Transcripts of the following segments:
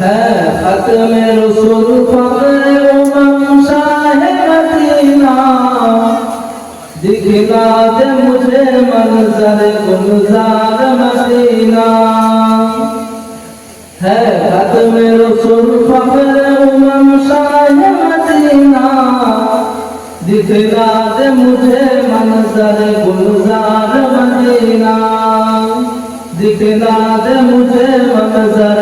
হ্যাঁ খতমে রসুল ফকরে উমাম শাহে মদিনা। দিখলা দে মুঝে মনজর গুলজার মদিনা। হ্যাঁ খতমে রসুল ফকরে উমাম শাহে মদিনা। দিখলা দে মুঝে মনজর গুলজার মদিনা। দিখলা দে মুঝে মনজর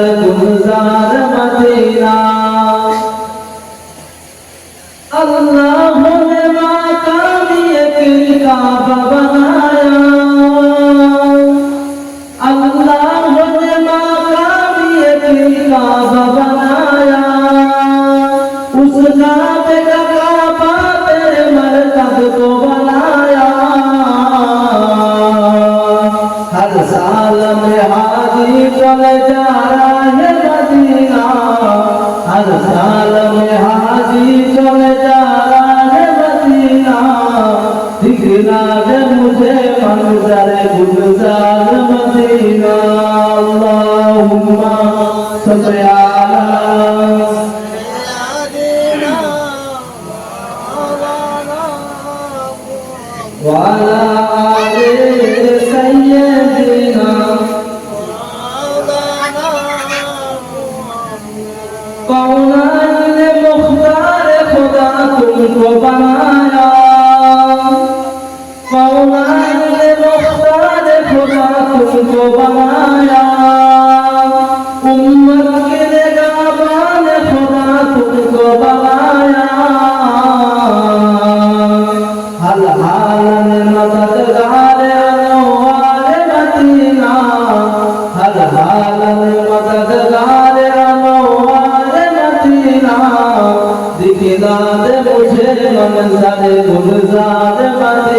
साल हाजी चले जा रहा है मदीना। हर साल में हाजी चले जा रहा है मदीना। दिखला दे मुझे मंजर गुलजार मदीना। अल्लाहुम्मा सल्ली قولا مختار خدا تم کو بنا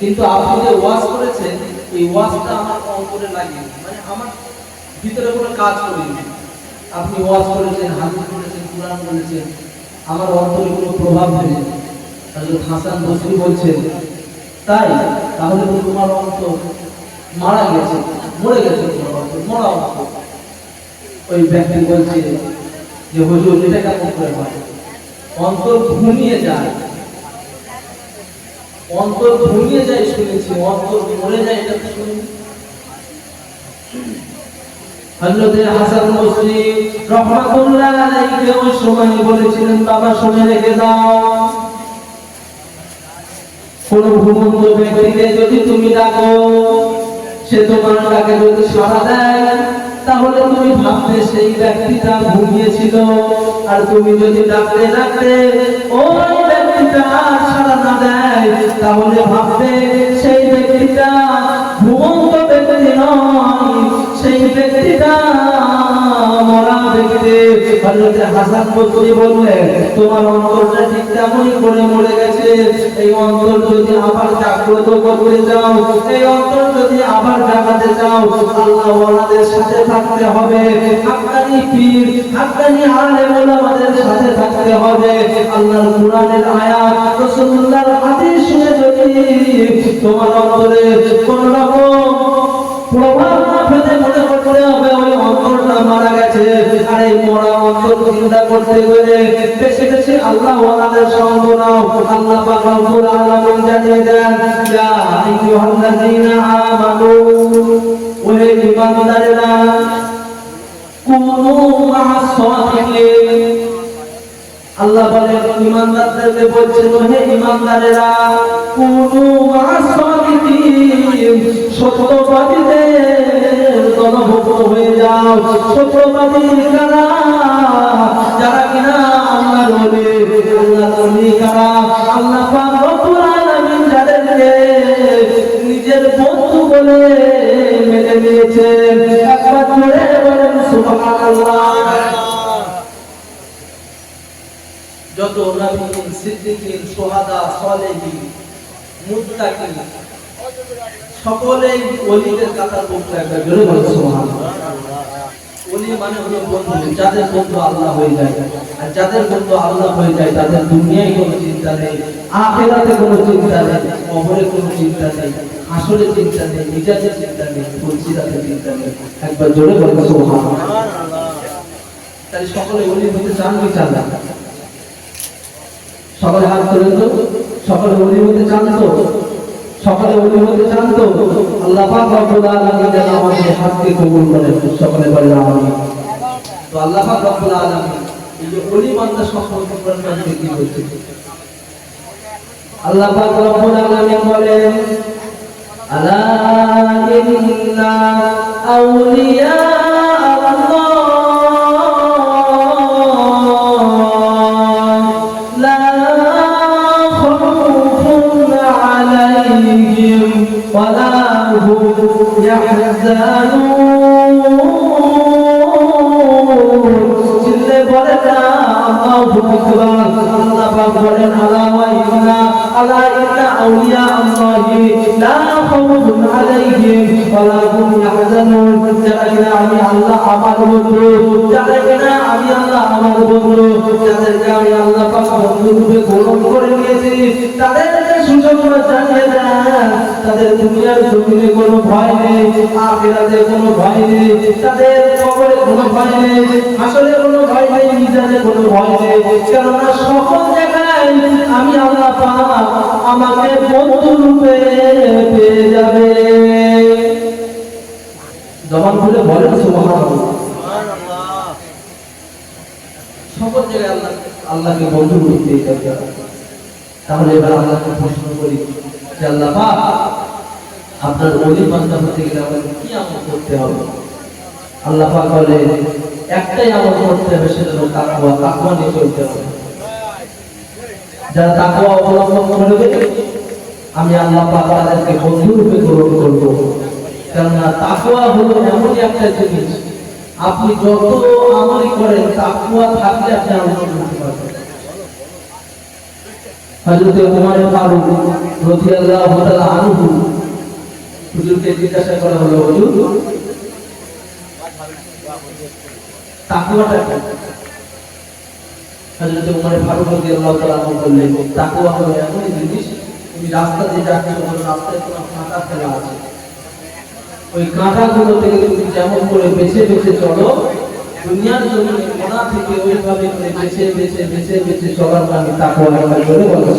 কিন্তু আপনি যে ওয়াজ করেছেন, এই ওয়াজটা আমার অন্তরে লাগে মানে আমার ভিতরে কোনো কাজ করেনি আপনি ওয়াজ করেছেন, হাদিস করেছেন, কোরআন বলেছেন, আমার অন্তরে কোনো প্রভাব ফেলেনি হযরত হাসান বসরি বলছেন, তাই, তাহলে তো তোমার অন্তর মারা গেছে, মরে গেছে তোমার অন্তর মরা অন্তর ওই ব্যক্তি বলছে যে, হুজুর, এটা কেমন করে হয়? অন্তর ঘুমিয়ে যায় অন্তর ঘুমিয়ে যায় শুনেছি অন্তর মরে যায় এটা তো শুনে। যদি তুমি ডাকো, সে তোমার ডাকে যদি সাড়া দেয়, তাহলে তুমি ভাববে সেই ব্যক্তিটা ঘুমিয়েছিল। আর তুমি যদি ডাকতে ডাকতে ওই ব্যক্তিটা দেয় তাহলে ভাববে সেই ব্যক্তিটা ঘুমন্ত ব্যক্তি নয়, সেই ব্যক্তিটা এই অন্তর যদি আবার যদি আবার জাগাতে চাও, আল্লাহ সাথে থাকতে হবে। হাক্কানি পীর হাক্কানি আলেম ওলামাদের সাথে থাকতে হবে। আল্লাহর কোরআনের আয়াত, রাসূলুল্লাহর হাদিস শুনে যদি তোমার অন্তরে কোন রকম প্রভাব না ফেলে মনে করতে হবে, ওই অন্তরটা মারা গেছে। আর এই মরা অন্তর চিন্তা করতে গেলে বেশি বেশি আল্লাহ ওয়ালাদের সঙ্গ নাও আল্লাহ পাক রব্বুল আলামিন জানিয়ে দেন, ইয়া আইয়ুহাল্লাযীনা আমানু, ওহে সাদিকিন আল্লাহ বলেন, ইমানদারদেরকে বলছেন, হে ইমানদারেরা, কুনু সত্যবাদীদের দলভুক্ত হয়ে যাও। সত্যবাদী কারা? যারা কিনা আল্লাহর ওলি আল্লাহর ওলি কারা? আল্লাহ সিদ্দিকিন সোহাদা সালেহিন মুত্তাকিন সকলেই ওলিদের কাতার বলতে একটা ওলি মানে যাদের বন্ধু আল্লাহ হয়ে যায়। তাদের দুনিয়ায় কোনো চিন্তা নেই, আখেরাতে কোনো চিন্তা নেই, কবরে কোনো চিন্তা নেই, আসলে চিন্তা নেই নিজেদের চিন্তা নেই ফুলসিরাতে চিন্তা নেই। একবার জোরে বলে সকলে ওলি হতে চান কি চান সকলে হাত তুলে তো? সকলে ওলি হতে চান তো? সকলে ওলি হতে চান তো? আল্লাহ পাক রব্বুল আলামিন যেন আমাদের হাতকে কবুল করেন, সকলে বলে আমিন। তো আল্লাহ পাক রব্বুল আলামিন এই যে ওলি বান্দা সম্পর্কে কোরআন কি বলছে? আল্লাহ পাক রব্বুল আলামিন বলেন, আলা ইন্না আউলিয়া আল্লাহ ওয়ালা হুম ইয়াহজানুন চিল্লে বলে না আল্লাহু আকবার আল্লাহ বলেন আলা ওয়া ইন্না আলা ইন্না আউলিয়া আমার বন্ধু যারা কিনা আমি আল্লাহ আমার বন্ধু যাদেরকে আমি আল্লাহ বন্ধু রূপে গ্রহণ করে নিয়েছি, তাদেরকে সুসংবাদ জানিয়ে তাদের দুনিয়ার জমিনে কোনো ভয় নেই, আখিরাতে কোনো ভয় নেই, তাদের কবরে কোনো ভয় নেই, আসলে কোনো ভয় নেই, মিজানে কোনো ভয় নেই। কেননা সকল জায়গায় আমি আল্লাহ পাক আমাকে বন্ধু রূপে পেয়ে যাবে। জবান খুলে বলেন আল্লাহকে বন্ধু পেয়ে তাহলে এবার আল্লাহকে প্রশ্ন করি যে আল্লাহ আপনার অলি বান্দা হতে গেলে কি আমল করতে হবে? আল্লাহ পাক বলে, একটাই আমল করতে হবে, সেটা নিয়ে চলতে হবে। যারা তাকওয়া অবলম্বন করবে, আমি আল্লাহ পাক তাদেরকে বন্ধু রূপে গ্রহণ করব। কেননা তাকওয়া হলো এমনই একটা জিনিস। আপনি যত আমলই করেন, তাকওয়া থাকলে আপনি আমল পারবেন। ওমর ফারুক রাদিয়াল্লাহু তাআলা আনহু হুজুরকে জিজ্ঞাসা করা হলো, হুজুর, তাকওয়াটা কি ওমর ফারুক রাদিয়াল্লাহু তাআলা বললেন, তাকওয়া হলো এমন জিনিস, তুমি রাস্তা দিয়ে যাচ্ছ রাস্তায় কোনো কাঁটা ফেলা আছে। ওই কাঁটাগুলো থেকে তুমি যেমন করে বেছে বেছে চলো, দুনিয়ার জমিনে কোনা থেকে ওইভাবে করে বেছে বেছে বেছে বেছে চলার নামে তাকে একবার করে বলো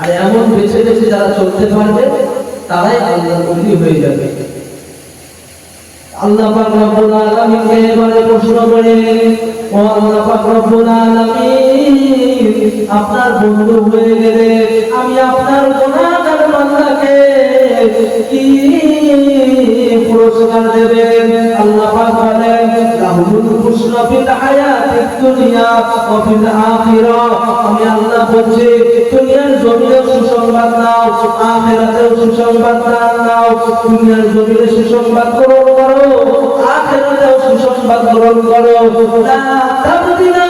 আর এমন বেছে বেছে যারা চলতে পারবে, তারাই আল্লাহর হয়ে যাবে। আল্লাহ পাক রব্বুল আলামিনকে এবারে প্রশ্ন করে, ও আল্লাহ পাক রব্বুল আলামিন, আপনার বন্ধু হয়ে গেলে আমি আপনার গুনাহগার বান্দাকে কি দুনিয়া ওয়া ফিল আখিরাহ আমি আল্লাহ বলছি, দুনিয়ার জমিনে লা তাবদিলা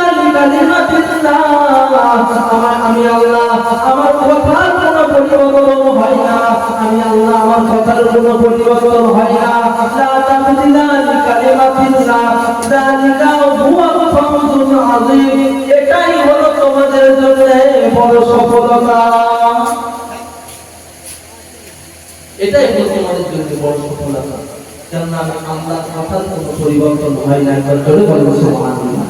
আমি আল্লাহ, আমার কথার কোনো পরিবর্তন হয় না, আমি আল্লাহ, আমার কথার কোনো পরিবর্তন হয় না। লা তাবদিলা লিকালিমাতিল্লাহ এটাই হলো তোমাদের জন্য বড় সফলতা। এটাই হলো তোমাদের জন্য বড় সফলতা। কেননা আমি কথার কোনো পরিবর্তন হয় না একবার জোরে বলব সুবহানাল্লাহ।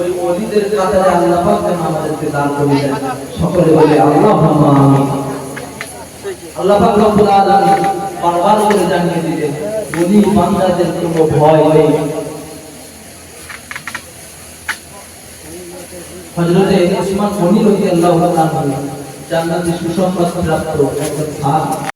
ওই অলিদের কাতারে আল্লাহ পাক যেন আমাদেরকে দান করে দেন। সকলে বলে, আল্লাহুম্মা আমিন। আল্লাহ পাক রব্বুল আলামিন বারবার করে জানিয়ে দিলেন, ওলি বান্দাদের কোনো ভয় নেই। হযরতে উসমান গনি রাদিয়াল্লাহু তাআলা জান্নাতে সুসংবাদ প্রাপ্ত একজন সাহাবী